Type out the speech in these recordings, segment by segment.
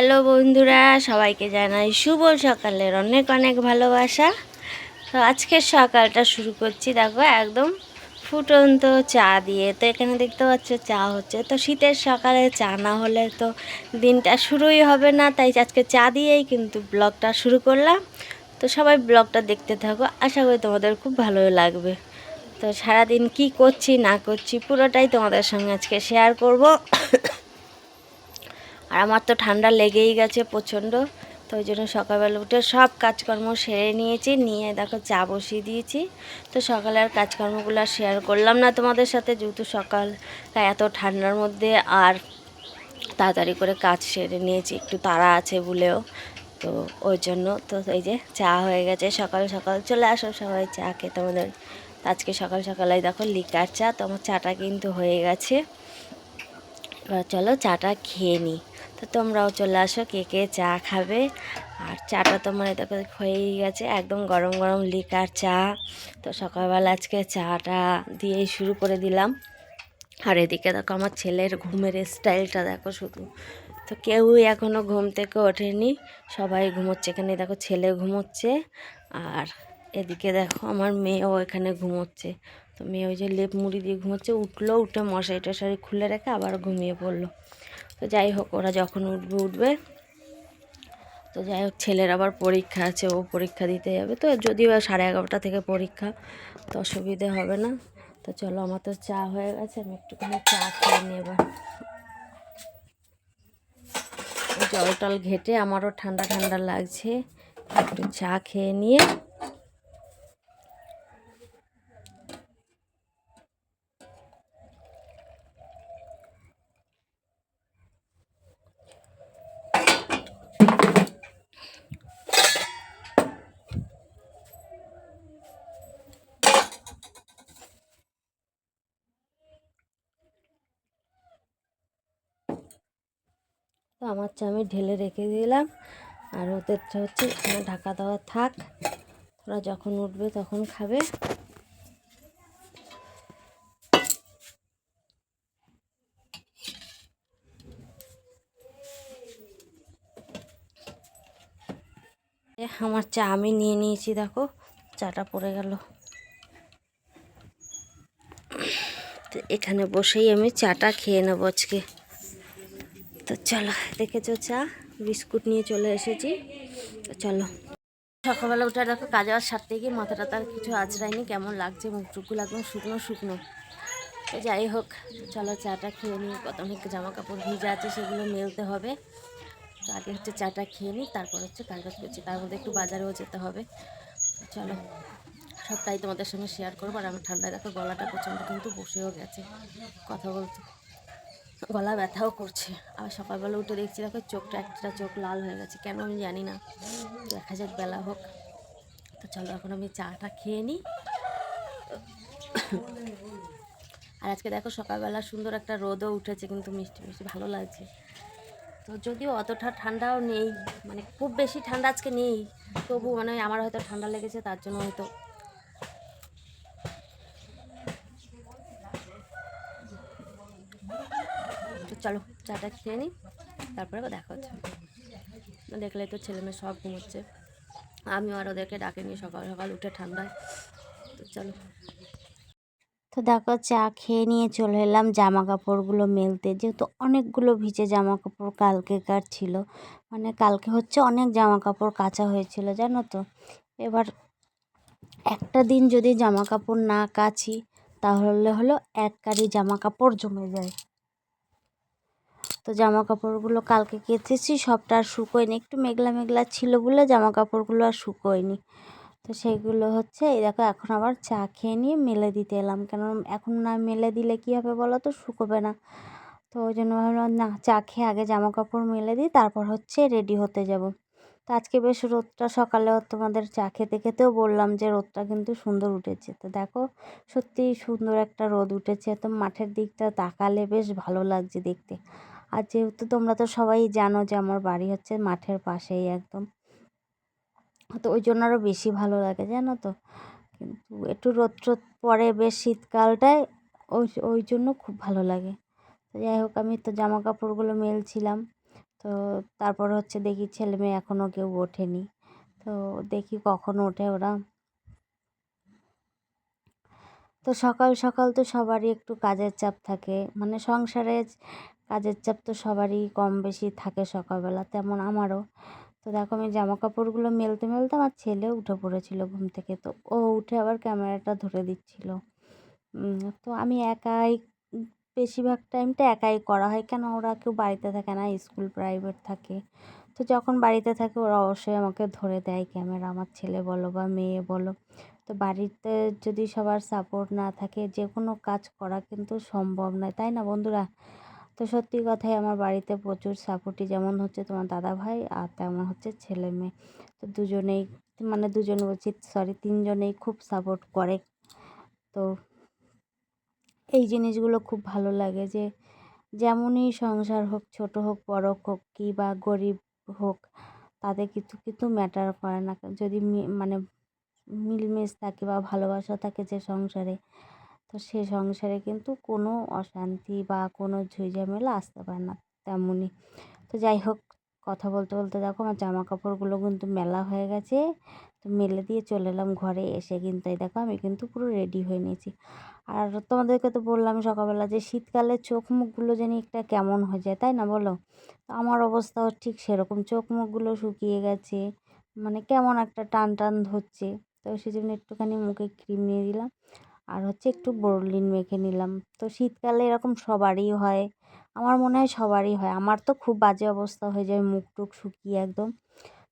Hello বন্ধুরা, সবাইকে জানাই শুভ সকালের অনেক অনেক ভালোবাসা। তো আজকের সকালটা শুরু করছি, দেখো একদম ফুটন্ত চা দিয়ে। তো এখানে দেখতে পাচ্ছ চা হচ্ছে। তো শীতের সকালে চা না হলে তো দিনটা শুরুই হবে না, তাই আজকে চা দিয়েই কিন্তু ব্লগটা শুরু করলাম। তো সবাই ব্লগটা দেখতে থাকো, আশা করি তোমাদের খুব ভালোই লাগবে। তো সারাদিন কি করছি, না করছি, পুরোটাই তোমাদের সঙ্গে আজকে শেয়ার করব। আর আমার তো ঠান্ডা লেগেই গেছে প্রচণ্ড, তো ওই জন্য সকালবেলা উঠে সব কাজকর্ম সেরে নিয়েছি, নিয়ে দেখো চা বসিয়ে দিয়েছি। তো সকালে আর কাজকর্মগুলো শেয়ার করলাম না তোমাদের সাথে, যেহেতু সকাল এত ঠান্ডার মধ্যে আর তাড়াতাড়ি করে কাজ সেরে নিয়েছি, একটু তাড়া আছে বলেও। তো ওই জন্য, তো এই যে চা হয়ে গেছে, সকাল সকাল চলে আসো সবাই চা খেয়ে তোমাদের। আজকে সকাল সকালে দেখো লিকার চা, তো আমার চাটা কিন্তু হয়ে গেছে। এবার চলো চাটা খেয়ে নিই তো তোমরাও চলে আসো, কে কে চা খাবে? আর চাটা তো মানে দেখো হয়েই গেছে, একদম গরম গরম লিকার চা। তো সকালবেলা আজকে চাটা দিয়েই শুরু করে দিলাম। আর এদিকে দেখো আমার ছেলের ঘুমের স্টাইলটা দেখো শুধু। তো কেউই এখনও ঘুম থেকে ওঠেনি, সবাই ঘুমোচ্ছে এখানে, দেখো ছেলে ঘুমোচ্ছে। আর এদিকে দেখো আমার মেয়েও এখানে ঘুমোচ্ছে। তো মেয়ে ওই যে লেপ মুড়ি দিয়ে ঘুমোচ্ছে, উঠল, উঠে মশারি টশারি খুলে রেখে আবার ঘুমিয়ে পড়ল। তো যাই হোক, ওরা যখন উঠবে উঠবে। তো যাই হোক, ছেলের আবার পরীক্ষা আছে, ও পরীক্ষা দিতে যাবে। তো যদিও সাড়ে এগারোটা থেকে পরীক্ষা, তো অসুবিধে হবে না। তো চলো, আমার তো চা হয়ে গেছে, আমি একটুখানি চা খেয়ে এবার। জল টল ঘেটে আমারও ঠান্ডা ঠান্ডা লাগছে, একটু চা খেয়ে নিয়ে আমার চা আমি ঢেলে রেখে দিলাম। আর ওদের হচ্ছে এখানে ঢাকা দেওয়া থাক। ওরা যখন উঠবে তখন খাবে। আমার চা আমি নিয়ে নিয়েছি, দেখো। চাটা পড়ে গেল। এখানে বসেই আমি চাটা খেয়ে নেব আজকে। তো চলো, দেখেছ চা? বিস্কুট নিয়ে চলে এসেছি। চলো। সকালবেলা উঠে দেখো, কাজ আওয়ার সারতে গিয়ে মাথাটা তার কিছু আজরায়নি কেমন লাগছে? মুখটুকুল একদম শুকনো শুকনো। তো যাই হোক, চলো চাটা খেয়ে নিই। কত অনেক জামা কাপড় ভিজা আছে, সেগুলো মেলতে হবে। তো আগে হচ্ছে চাটা খেয়ে নিই, তারপর হচ্ছে কাজ বাজ করছি তার মধ্যে একটু বাজারেও যেতে হবে। চলো, সবটাই তোমাদের সঙ্গে শেয়ার করব। আর আমার ঠান্ডায় দেখো, গলাটা প্রচণ্ড কিন্তু বসেও গেছে। কথা বলতে গলা ব্যথাও করছে। আর সকালবেলা উঠে দেখছি দেখো চোখটা একটা চোখ লাল হয়ে গেছে। কেন আমি জানি না। দেখা যাক, বেলা হোক। তো চলো, এখন আমি চাটা খেয়ে নিই। আর আজকে দেখো সকালবেলা সুন্দর একটা রোদও উঠেছে, কিন্তু মিষ্টি মিষ্টি ভালো লাগছে। তো যদিও অতটা ঠান্ডাও নেই মানে খুব বেশি ঠান্ডা আজকে নেই, তবু মানে আমার হয়তো ঠান্ডা লেগেছে, তার জন্য হয়তো চলো, চাটা খেয়ে নিই তারপরে দেখা হচ্ছে। দেখলে তো ছেলে মেয়ে সব ঘুমোচ্ছে। আমিও আর ওদেরকে ডাকে নিয়ে সকাল সকাল উঠে ঠান্ডায়। তো চলো। তো দেখো, চা খেয়ে নিয়ে চলে এলাম। জামা কাপড়গুলো মেলতে। যেহেতু অনেকগুলো ভিজে জামা কাপড় কালকেকার ছিল। মানে কালকে হচ্ছে অনেক জামা কাপড় কাচা হয়েছিল, জানো তো? এবার একটা দিন যদি জামা কাপড় না কাচি, তাহলে হলো এক কারি জামা কাপড় জমে যায়। তো জামা কাপড়গুলো কালকে কেচেছি, সবটা আর শুকোয়নি। একটু মেঘলা মেঘলা ছিল বলে জামা কাপড়গুলো আর শুকোয়নি। তো সেইগুলো হচ্ছে, এই দেখো, এখন আবার চা খেয়ে নিয়ে মেলে দিতে এলাম। কেন, এখন না মেলে দিলে কী হবে বলো তো? শুকোবে না। তো ওই জন্য ভাবলাম, না, চা খেয়ে আগে জামা কাপড় মেলে দিই, তারপর হচ্ছে রেডি হতে যাব। তো আজকে বেশ রোদটা, সকালে তোমাদের চা খেতে খেতেও বললাম যে রোদটা কিন্তু সুন্দর উঠেছে। তো দেখো, সত্যিই সুন্দর একটা রোদ উঠেছে। তো মাঠের দিকটা তাকালে বেশ ভালো লাগছে দেখতে। আর যেহেতু তোমরা তো সবাই জানো যে আমার বাড়ি হচ্ছে মাঠের পাশেই একদম, তো ওই জন্য আরও বেশি ভালো লাগে, জানো তো? কিন্তু একটু রোদ রোদ পরে বেশ শীতকালটায়, ওই ওই জন্য খুব ভালো লাগে। তো যাই হোক, আমি তো জামা কাপড়গুলো মেলছিলাম, তো তারপর হচ্ছে দেখি ছেলে মেয়ে এখনও কেউ ওঠেনি, তো দেখি কখন ওঠে ওরা। তো সকাল সকাল তো সবারই একটু কাজের চাপ থাকে মানে সংসারে কাজের চাপ তো সবারই কম বেশি থাকে সকালবেলা, তেমন আমারও। তো দেখো আমি জামা কাপড়গুলো মেলতে মেলতে আমার ছেলে উঠে পড়েছিল ঘুম থেকে, তো ও উঠে আবার ক্যামেরাটা ধরে দিচ্ছিল। তো আমি একাই, বেশিরভাগ টাইমটা একাই করা হয়, কেন ওরা কেউ বাড়িতে থাকে না, স্কুল প্রাইভেট থাকে। তো যখন বাড়িতে থাকে ওরা অবশ্যই আমাকে ধরে দেয় ক্যামেরা, আমার ছেলে বলো বা মেয়ে বলো। তো বাড়িতে যদি সবার সাপোর্ট না থাকে, যে কোনো কাজ করা কিন্তু সম্ভব নয়, তাই না বন্ধুরা? তো সত্যি কথাই আমার বাড়িতে প্রচুর সাপোর্টই যেমন হচ্ছে তোমার দাদা ভাই আর তেমন হচ্ছে ছেলে মেয়ে। তো দুজনেই মানে দুজন বলছি সরি তিনজনেই খুব সাপোর্ট করে। তো এই জিনিসগুলো খুব ভালো লাগে যে যেমনই সংসার হোক, ছোট হোক, বড় হোক কি বা গরিব হোক তাদের কিছু কিন্তু ম্যাটার করে না। যদি মানে মিলমিশ থাকে বা ভালোবাসা থাকে যে সংসারে তো সে সংসারে কিন্তু কোনো অশান্তি বা কোনো ঝুঁঝামেলা আসতে পারে না তেমনই। তো যাই হোক, কথা বলতে বলতে দেখো আমার জামা কাপড়গুলো কিন্তু মেলা হয়ে গেছে। তো মেলে দিয়ে চলে এলাম ঘরে, এসে কিন্তু এই দেখো আমি কিন্তু পুরো রেডি হয়ে নিয়েছি। আর তোমাদেরকে তো বললাম সকালবেলা যে শীতকালে চোখ মুখগুলো যেন একটা কেমন হয়ে যায়, তাই না বলো? তো আমার অবস্থাও ঠিক সেরকম চোখ মুখগুলো শুকিয়ে গেছে মানে কেমন একটা টান টান ধরছে। তো সেই জন্য একটুখানি মুখে ক্রিম নিয়ে দিলাম। আর হচ্ছে একটু বোরলিন মেখে নিলাম। তো শীতকালে এরকম সবারই হয়, আমার মনে হয় সবারই হয়। আমার তো খুব বাজে অবস্থা হয়ে যায় মুখ টুক শুকিয়ে একদম।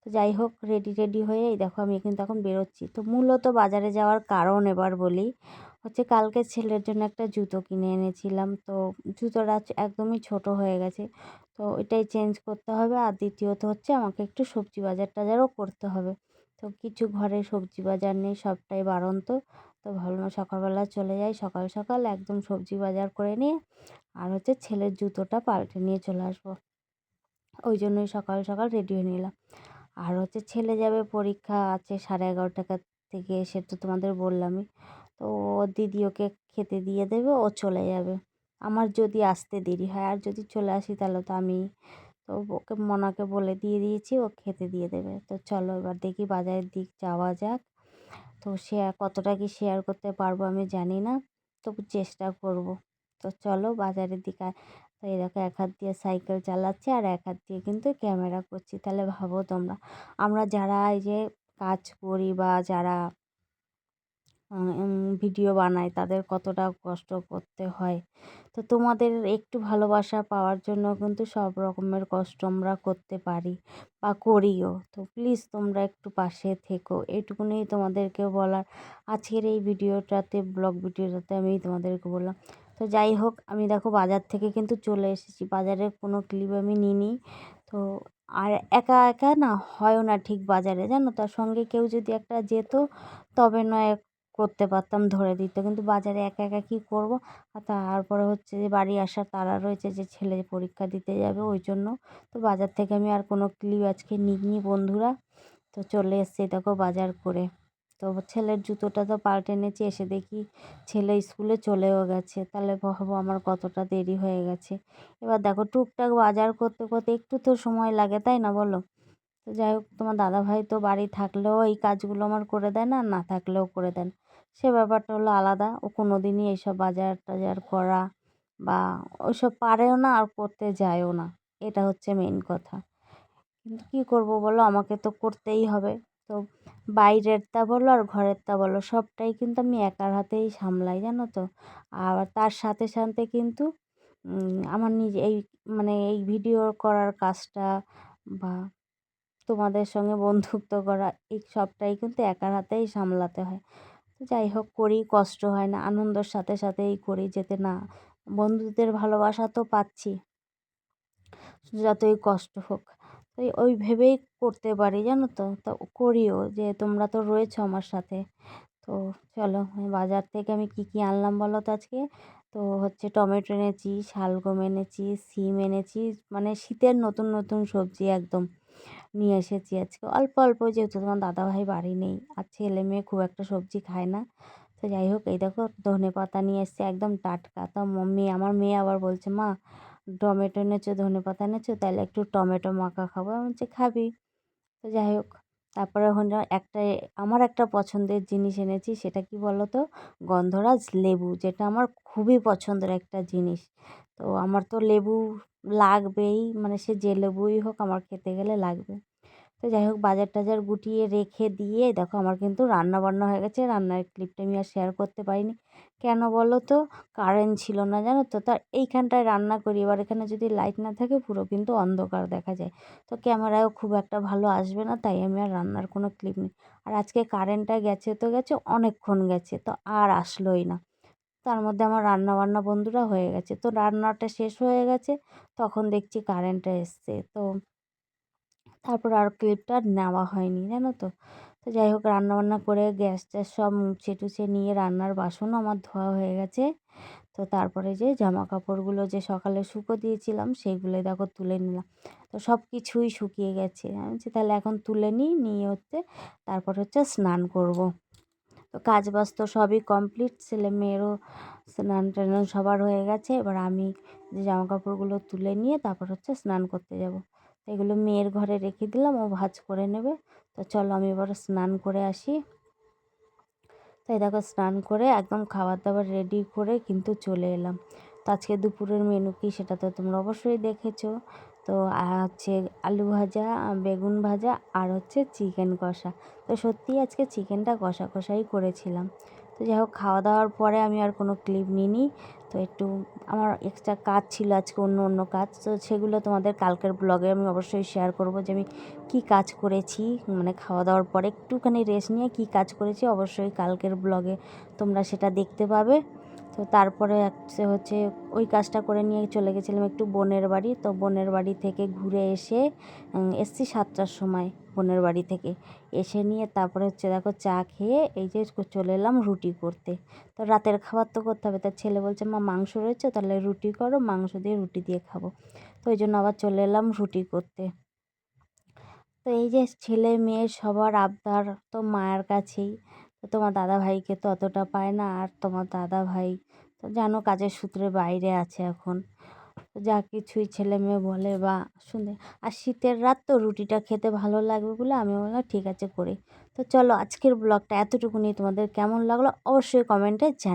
তো যাই হোক রেডি রেডি হয়ে দেখো আমি কিন্তু এখন বেরোচ্ছি। তো মূলত বাজারে যাওয়ার কারণ এবার বলি, হচ্ছে কালকে ছেলের জন্য একটা জুতো কিনে এনেছিলাম। তো জুতোটা একদমই ছোট হয়ে গেছে। তো এটাই চেঞ্জ করতে হবে। আর দ্বিতীয়ত হচ্ছে আমাকে একটু সবজি বাজার টাজারও করতে হবে। তো কিছু ঘরে সবজি বাজার নেই, সবটাই বাড়ন্ত। তো ভাবলাম সকালবেলা চলে যাই, সকাল সকাল একদম সবজি বাজার করে নিয়ে আর হচ্ছে ছেলের জুতোটা পাল্টে নিয়ে চলে আসব। ওই জন্যই সকাল সকাল রেডি হয়ে নিলাম। আর হচ্ছে ছেলে যাবে পরীক্ষা আছে সাড়ে এগারোটা থেকে, সে তো তোমাদের বললামই। তো ও দিদি ওকে খেতে দিয়ে দেবে, ও চলে যাবে। আমার যদি আসতে দেরি হয়, আর যদি চলে আসি তাহলে তো আমি তো ওকে মনাকে বলে দিয়ে দিয়েছি, ও খেতে দিয়ে দেবে। তো চলো এবার দেখি বাজারের দিক যাওয়া যাক। তো শেয়ার কতটা কি শেয়ার করতে পারব আমি জানি না, তবু চেষ্টা করব। তো চলো বাজারের দিকে তো দেখো এক হাত দিয়ে সাইকেল চালাচ্ছি আর এক হাত দিয়ে কিন্তু ক্যামেরা করছি। তাহলে ভাবো তোমরা, আমরা যারা এই যে কাজ করি বা যারা ভিডিও বানাই তাদের কতটা কষ্ট করতে হয়। তো তোমাদের একটু ভালোবাসা পাওয়ার জন্য কিন্তু সব রকমের কষ্ট আমরা করতে পারি বা করিও। তো প্লিজ তোমরা একটু পাশে থেকো। এটুকুনি তোমাদেরকে বলার আজকের এই ভিডিওটাতে, ব্লগ ভিডিওটাতে আমি তোমাদেরকে বললাম। তো যাই হোক, আমি দেখো বাজার থেকে কিন্তু চলে এসেছি। বাজারের কোনো ক্লিপ আমি নিইনি। তো আর একা একা না, হয়ও না ঠিক বাজারে। জানো তার সঙ্গে কেউ যদি একটা যেত, তবে নয় করতে পারতাম, ধরে দিত। কিন্তু বাজারে একা একা কী করব? আর তারপরে হচ্ছে যে বাড়ি আসার তাড়া রয়েছে যে ছেলে পরীক্ষা দিতে যাবে ওই জন্য। তো বাজার থেকে আমি আর কোনো ক্লিপ আজকে নিইনি বন্ধুরা। তো চলে এসছি দেখো বাজার করে। তো ছেলের জুতোটা তো পাল্টে এনেছি, এসে দেখি ছেলে স্কুলে চলেও গেছে। তাহলে ভাবো আমার কতটা দেরি হয়ে গেছে। এবার দেখো টুকটাক বাজার করতে করতে একটু তো সময় লাগে, তাই না বলো? তো যাই হোক, তোমার দাদাভাই তো বাড়ি থাকলেও এই কাজগুলো আমার করে দেয় না না থাকলেও করে দেন। সে ব্যাপারটা হলো আলাদা। ও কোনো দিনই এইসব বাজার টাজার করা বা ওইসব পারেও না আর করতে যায়ও না। এটা হচ্ছে মেন কথা। কিন্তু কী করব বলো? আমাকে তো করতেই হবে। তো বাইরেরটা বলো আর ঘরেরটা বলো, সবটাই কিন্তু আমি একার হাতেই সামলাই, জানো তো? আর তার সাথে সাথে কিন্তু আমার নিজে এই মানে এই ভিডিও করার কাজটা বা তোমাদের সঙ্গে বন্ধুত্ব করা, এই সবটাই কিন্তু একার হাতেই সামলাতে হয়। যাই হোক করি কষ্ট হয় না, আনন্দর সাথে সাথেই করি যেতে না। বন্ধুদের ভালোবাসা তো পাচ্ছি যতই কষ্ট হোক। তো ওই ভেবেই করতে পারি, জানো তো? তো করিও, যে তোমরা তো রয়েছো আমার সাথে। তো চলো বাজার থেকে আমি কী কী আনলাম বলো তো আজকে? তো হচ্ছে টমেটো এনেছি, শালগম এনেছি, সিম এনেছি মানে শীতের নতুন নতুন সবজি একদম। নিয়ে এসেছি আজকে। অল্প অল্প যেহেতু তোমার দাদাভাই বাড়ি নেই, আর ছেলে মেয়ে খুব একটা সবজি খায় না। তো যাই হোক, এই দেখো ধনে পাতা নিয়ে এসছে, একদম টাটকা। তো মেয়ে আমার মেয়ে আবার বলছে, মা, টমেটো এনেছো ধনে পাতা এনেছো তাহলে একটু টমেটো মাখা খাব। আমি বলছি, খাবি। তো যাই হোক, তারপরে ওখানে একটা, আমার একটা পছন্দের জিনিস এনেছি, সেটা কি বলো তো গন্ধরাজ লেবু, যেটা আমার খুবই পছন্দের একটা জিনিস। তো আমার তো লেবু লাগবেই মানে সে যে লেবুই হোক আমার খেতে গেলে লাগবে। তো যাই হোক, বাজার টাজার গুটিয়ে রেখে দিয়ে দেখো আমার কিন্তু রান্না বান্না হয়ে গেছে, রান্নার ক্লিপটা আমি আর শেয়ার করতে পারিনি। কেন বলো তো? কারেন্ট ছিল না, জানো তো? তা এইখানটায় রান্না করি, এবার এখানে যদি লাইট না থাকে পুরো কিন্তু অন্ধকার দেখা যায়। তো ক্যামেরায়ও খুব একটা ভালো আসবে না, তাই আমি আর রান্নার কোনো ক্লিপ নিই। আর আজকে কারেন্টটা গেছে তো গেছে, অনেকক্ষণ গেছে, তো আর আসলোই না। তার মধ্যে আমার রান্না বান্না বন্ধুরা হয়ে গেছে। তো রান্নাটা শেষ হয়ে গেছে, তখন দেখছি কারেন্টটা এসছে। তো তারপর আর ক্লিপটা নেওয়া হয়নি, জানো তো? তো যাই হোক, রান্নাবান্না করে গ্যাস ট্যাস সব মুছে টুছে নিয়ে রান্নার বাসনও আমার ধোয়া হয়ে গেছে। তো তারপরে যে জামা কাপড়গুলো যে সকালে শুকো দিয়েছিলাম সেইগুলোই দেখো তুলে নিলাম। তো সব কিছুই শুকিয়ে গেছে আমি তাহলে এখন তুলে নিই, নিয়ে হচ্ছে তারপর হচ্ছে স্নান করব। তো কাজ বাজ তো সবই কমপ্লিট ছেলে মেয়েরও স্নান টান সবার হয়ে গেছে। এবার আমি যে জামা কাপড়গুলো তুলে নিয়ে তারপর হচ্ছে স্নান করতে যাব। এগুলো মেয়ের ঘরে রেখে দিলাম, ও ভাঁজ করে নেবে। তো চলো আমি এবার স্নান করে আসি। তাই দেখো স্নান করে একদম খাবার দাবার রেডি করে কিন্তু চলে এলাম। তো আজকে দুপুরের মেনু কি সেটা তো তোমরা অবশ্যই দেখেছ। তো হচ্ছে আলু ভাজা, বেগুন ভাজা আর হচ্ছে চিকেন কষা। তো সত্যিই আজকে চিকেনটা কষা কষাই করেছিলাম। তো যাই হোক, খাওয়া দাওয়ার পরে আমি আর কোনো ক্লিপ নিইনি। তো একটু আমার এক্সট্রা কাজ ছিল আজকে অন্য অন্য কাজ। তো সেগুলো তোমাদের কালকের ব্লগে আমি অবশ্যই শেয়ার করব যে আমি কী কাজ করেছি। মানে খাওয়া দাওয়ার পরে একটুখানি রেস্ট নিয়ে কী কাজ করেছি অবশ্যই কালকের ব্লগে তোমরা সেটা দেখতে পাবে। তো তারপরে হচ্ছে হচ্ছে ওই কাজটা করে নিয়ে চলে গেছিলাম একটু বোনের বাড়ি। তো বোনের বাড়ি থেকে ঘুরে এসে এসছি সাতটার সময় বোনের বাড়ি থেকে। এসে নিয়ে তারপরে হচ্ছে দেখো চা খেয়ে এই যে চলে এলাম রুটি করতে। তো রাতের খাবার তো করতে হবে। তার ছেলে বলছে, মা, মাংস রয়েছে, তাহলে রুটি করো, মাংস দিয়ে রুটি দিয়ে খাব। তো ওই জন্য আবার চলে এলাম রুটি করতে। তো এই যে ছেলে মেয়ে সবার আবদার তো মায়ের কাছেই। তোমার দাদা ভাইকে তো অতটা পায় না, আর তোমার দাদা ভাই তো জানো কাজের সূত্রে বাইরে আছে এখন। যা কিছুই ছেলে মেয়ে বলে বা শুনে। আর শীতের রাত তো রুটিটা খেতে ভালো লাগবে বলে আমি বললাম, ঠিক আছে, করি। তো চলো আজকের ব্লগটা এতটুকুনি। তোমাদের কেমন লাগল অবশ্যই কমেন্টে জান